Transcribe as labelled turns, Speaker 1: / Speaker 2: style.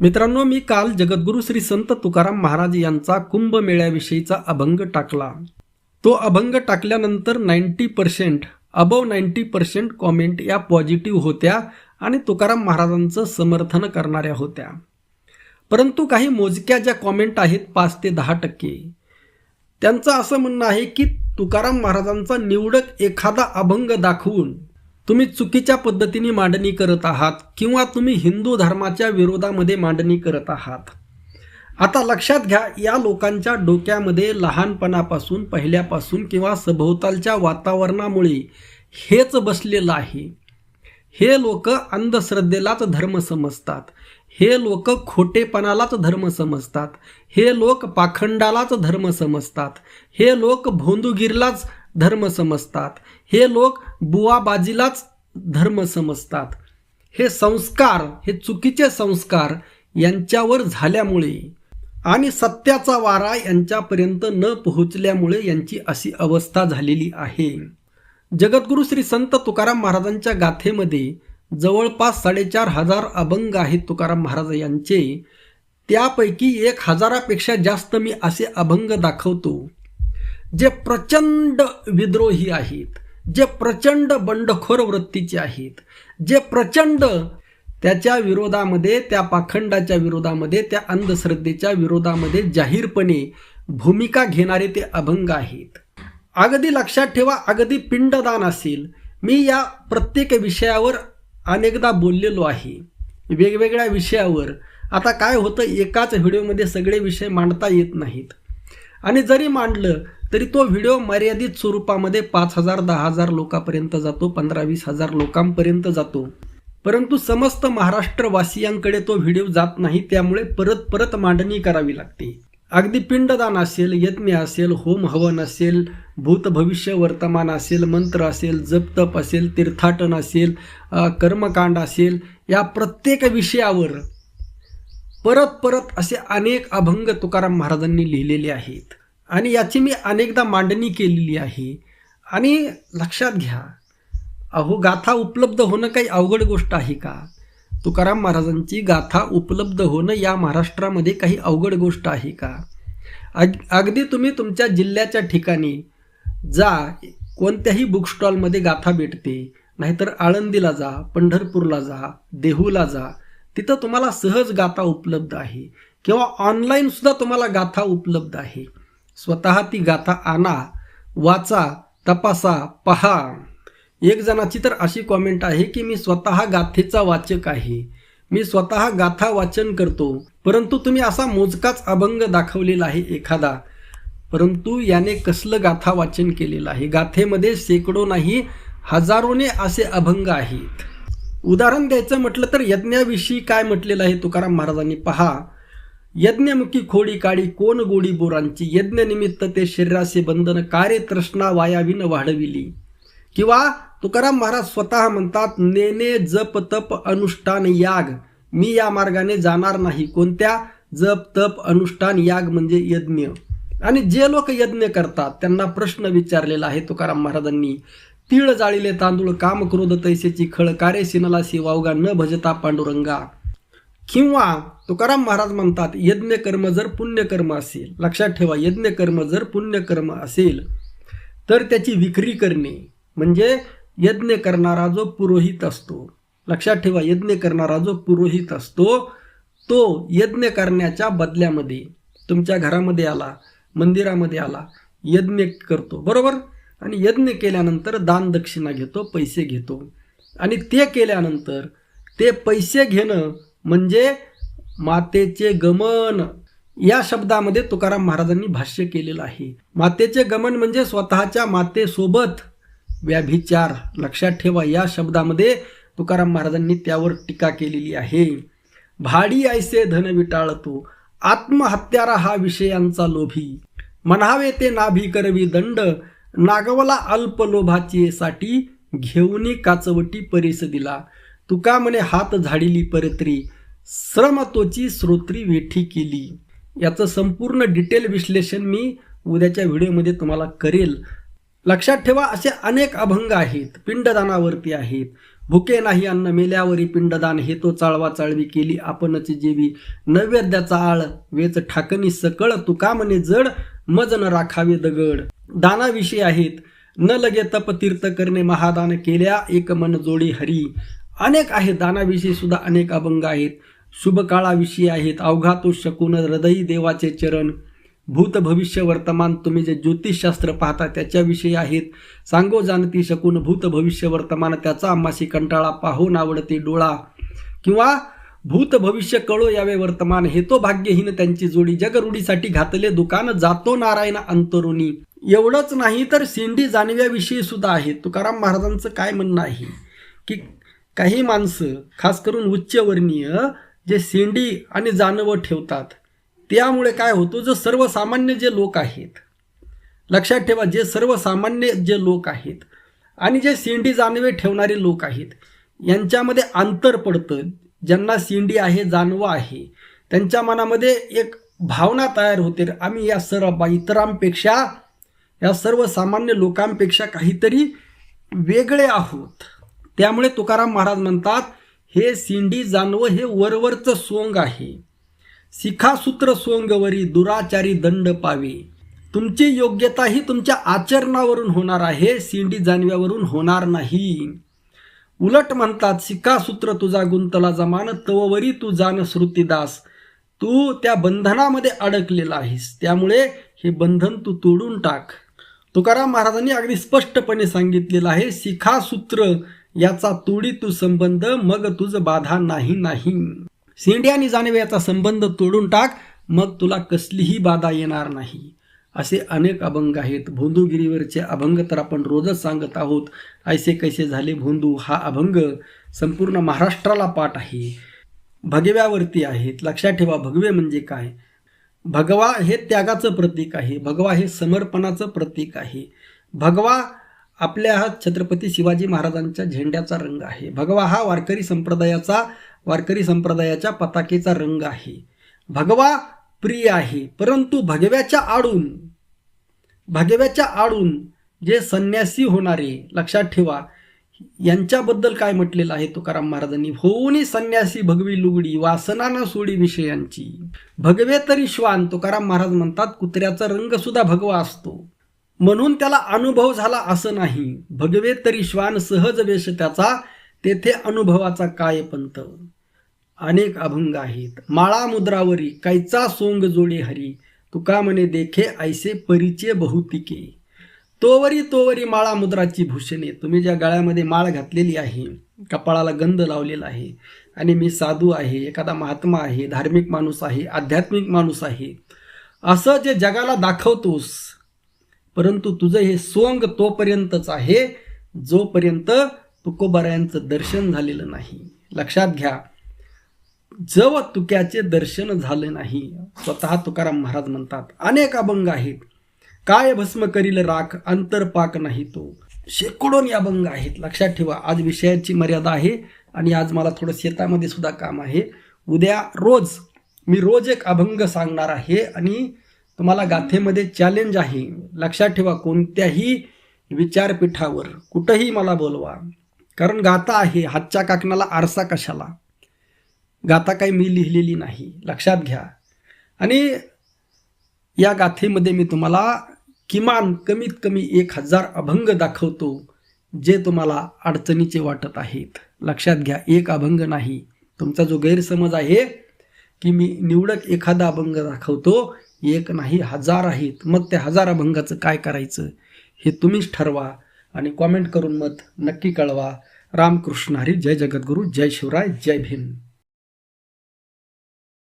Speaker 1: मित्रांनो मी काल जगद्गुरू श्री संत तुकाराम महाराज यांचा कुंभमेळ्याविषयीचा अभंग टाकला. तो अभंग टाकल्यानंतर ninety percent above ninety percent comment या पॉझिटिव्ह होत्या आणि तुकाराम महाराजांचं समर्थन करणाऱ्या होत्या. परंतु काही मोजक्या ज्या कॉमेंट आहेत पाच ते दहा टक्के. त्यांचं असं म्हणणं आहे की तुकाराम महाराजांचा निवडक एखादा अभंग दाखवून तुम्ही चुकीच्या पद्धतीने मांडणी करत आहात किंवा तुम्ही हिंदू धर्माच्या विरोधामध्ये मांडणी करत आहात. आता लक्षात घ्या या लोकांच्या डोक्यामध्ये लहानपणापासून पहिल्यापासून किंवा सभोवतालच्या वातावरणामुळे हेच बसलेलं आहे. हे लोक अंधश्रद्धेलाच धर्म समजतात. हे लोक खोटेपणालाच धर्म समजतात. हे लोक पाखंडालाच धर्म समजतात. हे लोक भोंदूगिरीलाच धर्म समजतात. हे लोक बुवाबाजीलाच धर्म समजतात. हे संस्कार हे चुकीचे संस्कार यांच्यावर झाल्यामुळे आणि सत्याचा वारा यांच्यापर्यंत न पोहोचल्यामुळे यांची अशी अवस्था झालेली आहे. जगद्गुरू श्री संत तुकाराम महाराजांच्या गाथेमध्ये जवळपास साडेचार हजार अभंग आहेत तुकाराम महाराज यांचे. त्यापैकी एक हजारापेक्षा जास्त मी असे अभंग दाखवतो. जे प्रचंड विद्रोही आहेत जे प्रचंड बंडखोर वृत्तीचे आहेत जे प्रचंड त्याच्या विरोधामध्ये त्या पाखंडाच्या विरोधामध्ये त्या अंधश्रद्धेच्या विरोधामध्ये जाहीरपणे भूमिका घेणारे ते अभंग आहेत. अगदी लक्षात ठेवा अगदी पिंडदान असेल. मी या प्रत्येक विषयावर अनेकदा बोललेलो आहे. वेगवेगळ्या विषयावर. आता काय होतं एकाच व्हिडिओमध्ये सगळे विषय मांडता येत नाहीत. आणि जरी मांडलं तरी तो व्हिडिओ मर्यादित स्वरूपामध्ये पाच हजार दहा हजार लोकांपर्यंत जातो पंधरा वीस हजार लोकांपर्यंत जातो. परंतु समस्त महाराष्ट्रवासियांकडे तो व्हिडिओ जात नाही त्यामुळे परत परत मांडणी करावी लागते. अगदी पिंडदान असेल यज्ञ असेल होम हवन असेल भूत भविष्य वर्तमान असेल मंत्र असेल जपतप असेल तीर्थाटन असेल कर्मकांड असेल या प्रत्येक विषयावर परत परत असे अनेक अभंग तुकाराम महाराजांनी लिहिलेले आहेत. आणि याची मी अनेकदा मांडणी केलेली आहे. आणि लक्षात घ्या अहो गाथा उपलब्ध होणं काही अवघड गोष्ट आहे का? तुकाराम महाराजांची गाथा उपलब्ध होणं या महाराष्ट्रामध्ये काही अवघड गोष्ट आहे का? अग अगदी तुम्ही तुमच्या जिल्ह्याच्या ठिकाणी जा कोणत्याही बुक स्टॉलमध्ये गाथा भेटते. नाहीतर आळंदीला जा पंढरपूरला जा देहूला जा तिथं तुम्हाला सहज गाथा उपलब्ध आहे. किंवा ऑनलाईनसुद्धा तुम्हाला गाथा उपलब्ध आहे. स्वतः ती गाथा आणा वाचा तपासा पहा. एक जणाची तर अशी कॉमेंट आहे की मी स्वतः गाथेचा वाचक आहे. मी स्वतः गाथा वाचन करतो परंतु तुम्ही असा मोजकाच अभंग दाखवलेला आहे एखादा. परंतु याने कसलं गाथा वाचन केलेलं आहे? गाथेमध्ये शेकडो नाही हजारोने असे अभंग आहेत. उदाहरण द्यायचं म्हटलं तर यज्ञाविषयी काय म्हटलेलं आहे तुकाराम महाराजांनी? पहा. यज्ञमुखी खोडी काळी कोण गोडी बोरांची? यज्ञनिमित्त ते शरीराचे बंधन कार्य तृष्णा वायाविन वाढविली. किंवा तुकाराम महाराज स्वतः म्हणतात नेने जप तप अनुष्ठान याग. मी या मार्गाने जाणार नाही. कोणत्या? जप तप अनुष्ठान याग म्हणजे यज्ञ. आणि जे लोक यज्ञ करतात त्यांना प्रश्न विचारलेला आहे तुकाराम महाराजांनी. तीळ जाळीले तांदूळ काम क्रोध तैसेची खळ कारे सिनला वावगा न भजता पांडुरंगा. किंवा तुकाराम महाराज म्हणतात यज्ञकर्म जर पुण्यकर्म असेल लक्षात ठेवा यज्ञकर्म जर पुण्यकर्म असेल तर त्याची विक्री करणे म्हणजे यज्ञ करणारा जो पुरोहित असतो लक्षात ठेवा यज्ञ करणारा जो पुरोहित असतो तो यज्ञ करण्याच्या बदल्यामध्ये तुमच्या घरामध्ये आला मंदिरामध्ये आला यज्ञ करतो बरोबर? आणि यज्ञ केल्यानंतर दान दक्षिणा घेतो पैसे घेतो. आणि ते केल्यानंतर ते पैसे घेणं म्हणजे मातेचे गमन. या शब्दामध्ये तुकाराम महाराजांनी भाष्य केलेलं आहे. मातेचे गमन म्हणजे स्वतःच्या मातेसोबत व्याभिचार. लक्षात ठेवा या शब्दामध्ये तुकाराम महाराजांनी त्यावर टीका केलेली आहे. भाडी ऐसे धन विटाळतो आत्महत्यारा हा विषयांचा लोभी. म्हणावे ते नाभी करवी दंड नागवला अल्प लोभाची साठी घेऊनी काचवटी परीस दिला तुका म्हणे हात झाडिली परत्री श्रम तोची श्रोत्री वेठी केली. याचं संपूर्ण डिटेल विश्लेषण मी उद्याच्या व्हिडिओमध्ये तुम्हाला करेल. लक्षात ठेवा असे अनेक अभंग आहेत. पिंडदानावरती आहेत. भुके नाही अन्न मेल्यावरी पिंडदान हे तो चाळवा चाळवी केली आपणच जेवी. नैवेद्याचा आळ वेच ठाकणी सकळ तुका म्हणे जड मज न राखावे दगड. दानाविषयी आहेत. न लगे तप तीर्थ करणे महादान केल्या एक मन जोडी हरी. अनेक आहेत दानाविषयी सुद्धा अनेक अभंग आहेत. शुभकाळाविषयी आहेत अवघातो शकून हृदयी देवाचे चरण. भूत भविष्य वर्तमान तुम्ही जे ज्योतिषशास्त्र पाहता त्याच्याविषयी आहेत. सांगो जाणती शकून भूत भविष्य वर्तमान त्याचा आम्हाशी कंटाळा पाहून आवडते डोळा. किंवा भूत भविष्य कळो यावे वर्तमान हे तो भाग्यहीन त्यांची जोडी. जगरूढीसाठी घातले दुकान जातो नारायण अंतरुणी एवढंच नाही तर सिंधी जाणव्याविषयी सुद्धा आहे. तुकाराम महाराजांचं काय म्हणणं आहे? की काही माणसं खास करून उच्चवर्णीय जे सेंडी आणि जानवं ठेवतात त्यामुळे काय होतो जो सर्वसामान्य जे लोक आहेत लक्षात ठेवा जे सर्वसामान्य जे लोक आहेत आणि जे सेंडी जानवे ठेवणारे लोक आहेत यांच्यामध्ये अंतर पडतं. ज्यांना सेंडी आहे जानवं आहे त्यांच्या मनामध्ये एक भावना तयार होते. आम्ही या सर्व इतरांपेक्षा या सर्वसामान्य लोकांपेक्षा काहीतरी वेगळे आहोत. त्यामुळे तुकाराम महाराज म्हणतात हे सिंडी जानवं हे वरवरचं सोंग आहे. शिखासूत्र सोंगवरी दुराचारी दंड पावे. तुमची योग्यता ही तुमच्या आचरणावरून होणार आहे सिंडी जानव्यावरून होणार नाही. उलट म्हणतात शिखासूत्र तुझा गुंतला जमान तववरी तू जाण श्रुतीदास. तू त्या बंधनामध्ये अडकलेला आहेस. त्यामुळे हे बंधन तू तोडून टाक. तुकाराम महाराजांनी अगदी स्पष्टपणे सांगितलेलं आहे शिखासूत्र याचा तोडी तू संबंध मग तुझ बाधा नाही नाही. सेंडी आणि जानव्याचा याचा संबंध तोडून टाक मग तुला कसलीही बाधा येणार नाही. असे अनेक अभंग आहेत. भोंदूगिरीवरचे अभंग तर आपण रोजच सांगत आहोत. ऐसे कैसे झाले भोंदू? हा अभंग संपूर्ण महाराष्ट्राला पाठ आहे. भगव्यावरती आहेत. लक्षात ठेवा भगवे म्हणजे काय? भगवा हे त्यागाचं प्रतीक आहे. भगवा हे समर्पणाचं प्रतीक आहे. भगवा आपल्या हा छत्रपती शिवाजी महाराजांच्या झेंड्याचा रंग आहे. भगवा हा वारकरी संप्रदायाचा वारकरी संप्रदायाच्या पताकेचा रंग आहे. भगवा प्रिय आहे परंतु भगव्याच्या आडून भगव्याच्या आडून जे संन्यासी होणारे लक्षात ठेवा यांच्याबद्दल काय म्हटलेलं आहे तुकाराम महाराजांनी? होऊनी संन्यासी भगवी लुगडी वासना न सोडी विषयांची. भगवे तरी श्वान तुकाराम महाराज म्हणतात कुत्र्याचा रंग सुद्धा भगवा असतो. म्हणून त्याला अनुभव झाला असं नाही. भगवे तरी श्वान सहज वेश त्याचा तेथे अनुभवाचा काय पंत अनेक अभंग आहेत. माळा मुद्रावरी कैचा सोंग जोडे हरी. तुका म्हणे देखे ऐसे परिचय बहुतिके. तोवरी तोवरी माळा मुद्राची भूषणे. तुम्ही ज्या गळ्यामध्ये माळ घातलेली आहे कपाळाला गंध लावलेला आहे आणि मी साधू आहे एखादा महात्मा आहे धार्मिक माणूस आहे आध्यात्मिक माणूस आहे असं जे जगाला दाखवतोस परंतु तुझं हे सोंग तोपर्यंतच आहे जोपर्यंत तुकोबारायांचं दर्शन झालेलं नाही. लक्षात घ्या जव तुक्याचे दर्शन झाले नाही स्वतः तुकाराम महाराज म्हणतात अनेक अभंग आहेत. काय भस्म करील राख अंतरपाक नाही तो. शेकडोनी अभंग आहेत. लक्षात ठेवा आज विषयाची मर्यादा आहे आणि आज मला थोडं शेतामध्ये सुद्धा काम आहे. उद्या रोज मी रोज एक अभंग सांगणार आहे आणि तुम्हाला गाथेमध्ये चॅलेंज आहे. लक्षात ठेवा कोणत्याही विचारपीठावर कुठंही मला बोलवा. कारण गाथा आहे हातच्या काकणाला आरसा कशाला? गाथा काही मी लिहिलेली नाही. लक्षात घ्या. आणि या गाथेमध्ये मी तुम्हाला किमान कमीत कमी एक हजार अभंग दाखवतो जे तुम्हाला अडचणीचे वाटत आहेत. लक्षात घ्या एक अभंग नाही. तुमचा जो गैरसमज आहे की मी निवडक एखादा अभंग दाखवतो एक नाही हजार आहेत. मग त्या हजार अभंगाचं काय करायचं? हे तुम्हीच ठरवा आणि कॉमेंट करून मत नक्की कळवा. रामकृष्ण हरी जय जगद्गुरू जय शिवराय जय भीम.